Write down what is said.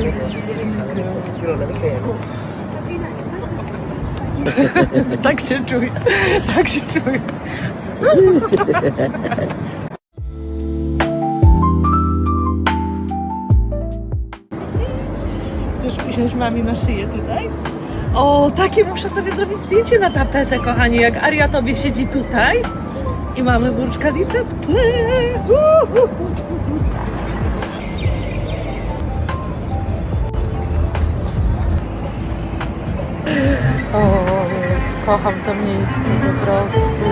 Tak się czuję, tak się czuję. Chcesz usiąść mamie na szyję tutaj? O, takie muszę sobie zrobić zdjęcie na tapetę, kochani, jak Aria tobie siedzi tutaj i mamy Burcz w tle. Uhu. O, kocham to miejsce po prostu.